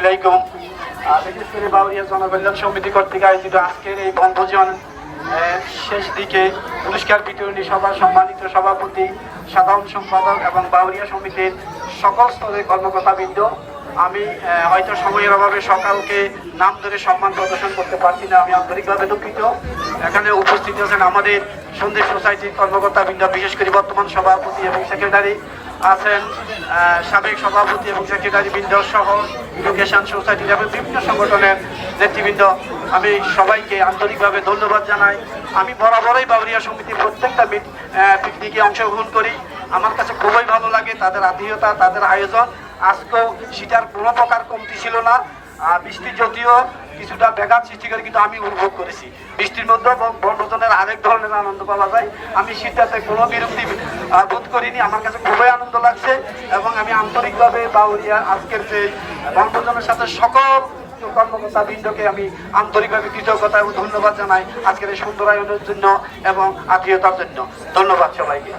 আলাইকুম। বিশেষ বাউরিয়া জনকল্যাণ সমিতি কর্তৃক আয়োজিত আজকের এই বনভোজন শেষ দিকে পুরস্কার বিতরণী সভা সম্মানিত সভাপতি, সাধারণ সম্পাদক এবং বাউরিয়া সমিতির সকল স্তরের কর্মকর্তাবৃন্দ আমি হয়তো সময়ের অভাবে সকালকে নাম ধরে সম্মান প্রদর্শন করতে পারছি না, আমি আন্তরিকভাবে দুঃখিত। এখানে উপস্থিত আছেন আমাদের সন্দেশ সোসাইটির কর্মকর্তা কর্মকর্তাবৃন্দ বিশেষ করে বর্তমান সভাপতি এবং সেক্রেটারি আছেন সাবেক সভাপতি এবং সেক্রেটারি বৃন্দ সহ এডুকেশন সোসাইটির এবং বিভিন্ন সংগঠনের নেতৃবৃন্দ। আমি সবাইকে আন্তরিকভাবে ধন্যবাদ জানাই। আমি বরাবরই বাবরিয়া সমিতির প্রত্যেকটা পিকনিকে অংশগ্রহণ করি। আমার কাছে খুবই ভালো লাগে তাদের আত্মীয়তা, তাদের আয়োজন। আজকেও সেটার কোনো প্রকার কমতি ছিল না। বৃষ্টি যদিও কিছুটা ব্যাঘাত সৃষ্টি করে, কিন্তু আমি উপভোগ করেছি। বৃষ্টির মধ্যে বনভোজনের আরেক ধরনের আনন্দ পাওয়া যায়। আমি শীতটাতে কোনো বিরক্তি বোধ করিনি। আমার কাছে খুবই আনন্দ লাগছে এবং আমি আন্তরিকভাবে বাউরিয়া আজকের যে বনভোজনের সাথে সকল কর্মকর্তা বৃন্দকে আমি আন্তরিকভাবে কৃতজ্ঞতা এবং ধন্যবাদ জানাই আজকের এই সুন্দর জন্য এবং আত্মীয়তার জন্য। ধন্যবাদ সবাইকে।